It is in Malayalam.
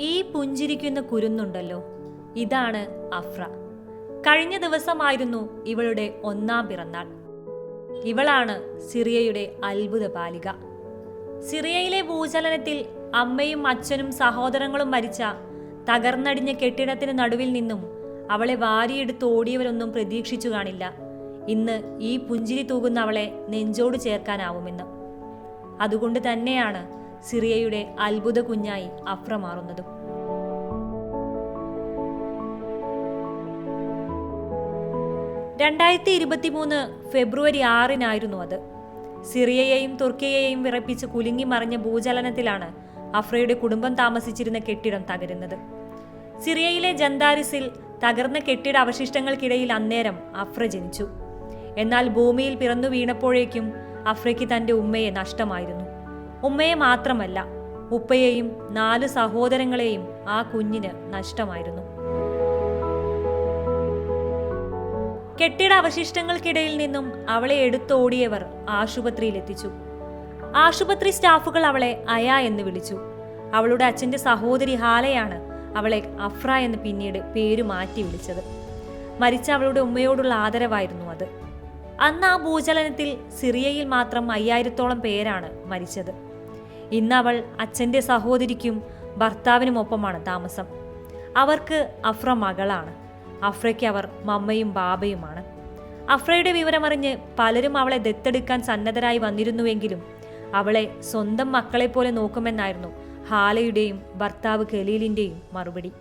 ഈ പുഞ്ചിരിക്കുന്ന കുരുന്നുണ്ടല്ലോ. ഇതാണ് അഫ്ര. കഴിഞ്ഞ ദിവസമായിരുന്നു ഇവളുടെ ഒന്നാം പിറന്നാൾ. ഇവളാണ് സിറിയയുടെ അത്ഭുത ബാലിക. സിറിയയിലെ ഭൂചലനത്തിൽ അമ്മയും അച്ഛനും സഹോദരങ്ങളും മരിച്ച തകർന്നടിഞ്ഞ കെട്ടിടത്തിന് നടുവിൽ നിന്നും അവളെ വാരിയെടുത്ത് ഓടിയവരൊന്നും പ്രതീക്ഷിച്ചു കാണില്ല. ഇന്ന് ഈ പുഞ്ചിരി തൂകുന്ന അവളെ നെഞ്ചോട് ചേർക്കാനാവുമെന്ന്. അതുകൊണ്ട് തന്നെയാണ് സിറിയയുടെ അത്ഭുത കുഞ്ഞായി അഫ്ര മാറുന്നതും രണ്ടായിരത്തി ഇരുപത്തിമൂന്ന് ഫെബ്രുവരി ആറിനായിരുന്നു അത്. സിറിയയെയും തുർക്കിയെയും വിറപ്പിച്ച് കുലുങ്ങി മറിഞ്ഞ ഭൂചലനത്തിലാണ് അഫ്രയുടെ കുടുംബം താമസിച്ചിരുന്ന കെട്ടിടം തകരുന്നത്. സിറിയയിലെ ജന്താരിസിൽ തകർന്ന കെട്ടിട അവശിഷ്ടങ്ങൾക്കിടയിൽ അന്നേരം അഫ്ര ജനിച്ചു. എന്നാൽ ഭൂമിയിൽ പിറന്നു വീണപ്പോഴേക്കും അഫ്രയ്ക്ക് തന്റെ ഉമ്മയെ നഷ്ടമായിരുന്നു. ഉമ്മയെ മാത്രമല്ല ഉപ്പയെയും നാല് സഹോദരങ്ങളെയും ആ കുഞ്ഞിന് നഷ്ടമായിരുന്നു. കെട്ടിട അവശിഷ്ടങ്ങൾക്കിടയിൽ നിന്നും അവളെ എടുത്തോടിയവർ ആശുപത്രിയിലെത്തിച്ചു. ആശുപത്രി സ്റ്റാഫുകൾ അവളെ അയ എന്ന് വിളിച്ചു. അവളുടെ അച്ഛന്റെ സഹോദരി ഹാലയാണ് അവളെ അഫ്ര എന്ന് പിന്നീട് പേര് മാറ്റി വിളിച്ചത്. മരിച്ച അവളുടെ ഉമ്മയോടുള്ള ആദരവായിരുന്നു അത്. അന്ന് ആ ഭൂചലനത്തിൽ സിറിയയിൽ മാത്രം അയ്യായിരത്തോളം പേരാണ് മരിച്ചത്. ഇന്ന് അവൾ അച്ഛന്റെ സഹോദരിക്കും ഭർത്താവിനുമൊപ്പമാണ് താമസം. അവർക്ക് അഫ്ര മകളാണ്. അഫ്രയ്ക്ക് അവർ മമ്മയും ബാബയുമാണ്. അഫ്രയുടെ വിവരമറിഞ്ഞ് പലരും അവളെ ദത്തെടുക്കാൻ സന്നദ്ധരായി വന്നിരുന്നുവെങ്കിലും അവളെ സ്വന്തം മക്കളെപ്പോലെ നോക്കുമെന്നായിരുന്നു ഹാലയുടെയും ഭർത്താവ് ഖലീലിന്റെയും മറുപടി.